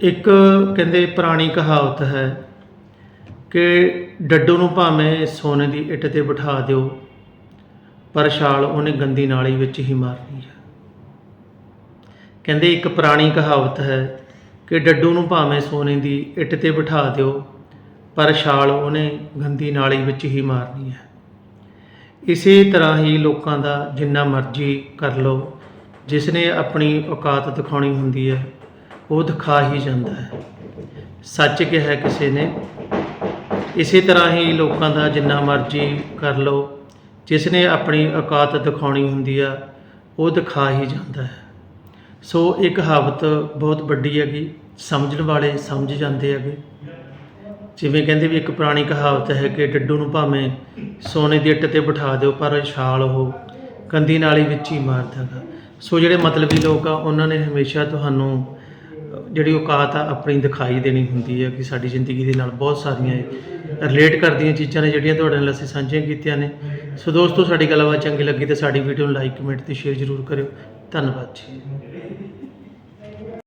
ਇੱਕ ਕਹਿੰਦੇ ਪੁਰਾਣੀ ਕਹਾਵਤ ਹੈ ਕਿ ਡੱਡੂ ਨੂੰ ਭਾਵੇਂ ਸੋਨੇ ਦੀ ਇੱਟ ਤੇ ਬਿਠਾ ਦਿਓ, ਪਰ ਛਾਲ ਉਹਨੇ ਗੰਦੀ ਨਾਲੀ ਵਿੱਚ ਹੀ ਮਾਰਨੀ ਹੈ। ਕਹਿੰਦੇ ਇੱਕ ਪੁਰਾਣੀ ਕਹਾਵਤ ਹੈ ਕਿ ਡੱਡੂ ਨੂੰ ਭਾਵੇਂ ਸੋਨੇ ਦੀ ਇੱਟ ਤੇ ਬਿਠਾ ਦਿਓ, ਪਰ ਛਾਲ ਉਹਨੇ ਗੰਦੀ ਨਾਲੀ ਵਿੱਚ ਹੀ ਮਾਰਨੀ ਹੈ। ਇਸੇ ਤਰ੍ਹਾਂ ਹੀ ਲੋਕਾਂ ਦਾ ਜਿੰਨਾ ਮਰਜ਼ੀ ਕਰ ਲਓ, ਜਿਸ ਨੇ ਆਪਣੀ ਔਕਾਤ ਦਿਖਾਉਣੀ ਹੁੰਦੀ ਹੈ। ਉਹ ਦਿਖਾ ਹੀ ਜਾਂਦਾ ਹੈ। ਸੱਚ ਕਿਹਾ ਕਿਸੇ ਨੇ, ਇਸੇ ਤਰ੍ਹਾਂ ਹੀ ਲੋਕਾਂ ਦਾ ਜਿੰਨਾ ਮਰਜ਼ੀ ਕਰ ਲਓ, ਜਿਸ ਨੇ ਆਪਣੀ ਔਕਾਤ ਦਿਖਾਉਣੀ ਹੁੰਦੀ ਆ, ਉਹ ਦਿਖਾ ਹੀ ਜਾਂਦਾ ਹੈ। ਸੋ ਇਹ ਕਹਾਵਤ ਬਹੁਤ ਵੱਡੀ ਹੈਗੀ, ਸਮਝਣ ਵਾਲੇ ਸਮਝ ਜਾਂਦੇ ਹੈਗੇ। ਜਿਵੇਂ ਕਹਿੰਦੇ ਵੀ ਇੱਕ ਪੁਰਾਣੀ ਕਹਾਵਤ ਹੈ ਕਿ ਡੱਡੂ ਨੂੰ ਭਾਵੇਂ ਸੋਨੇ ਦੀ ਇੱਟ ਤੇ ਬਿਠਾ ਦਿਓ, ਪਰ ਛਾਲ ਉਹ ਕੰਦੀ ਨਾਲੀ ਵਿੱਚ ਹੀ ਮਾਰਦਾ ਹੈਗਾ। ਸੋ ਜਿਹੜੇ ਮਤਲਬੀ ਲੋਕ ਆ, ਉਹਨਾਂ ਨੇ ਹਮੇਸ਼ਾ ਤੁਹਾਨੂੰ ਜਿਹੜੀ ਔਕਾਤ ਆ, ਆਪਣੀ ਦਿਖਾਈ ਦੇਣੀ ਹੁੰਦੀ ਹੈ ਕਿ ਸਾਡੀ ਜ਼ਿੰਦਗੀ ਦੇ ਨਾਲ ਬਹੁਤ ਸਾਰੀਆਂ ਰਿਲੇਟ ਕਰਦੀਆਂ ਚੀਜ਼ਾਂ ਨੇ, ਜਿਹੜੀਆਂ ਤੁਹਾਡੇ ਨਾਲ ਅਸੀਂ ਸਾਂਝੀਆਂ ਕੀਤੀਆਂ ਨੇ। ਸੋ ਦੋਸਤੋ, ਸਾਡੀ ਗੱਲਬਾਤ ਚੰਗੀ ਲੱਗੀ ਤਾਂ ਸਾਡੀ ਵੀਡੀਓ ਨੂੰ ਲਾਈਕ ਕਮੈਂਟ ਤੇ ਸ਼ੇਅਰ ਜ਼ਰੂਰ ਕਰਿਓ। ਧੰਨਵਾਦ ਜੀ।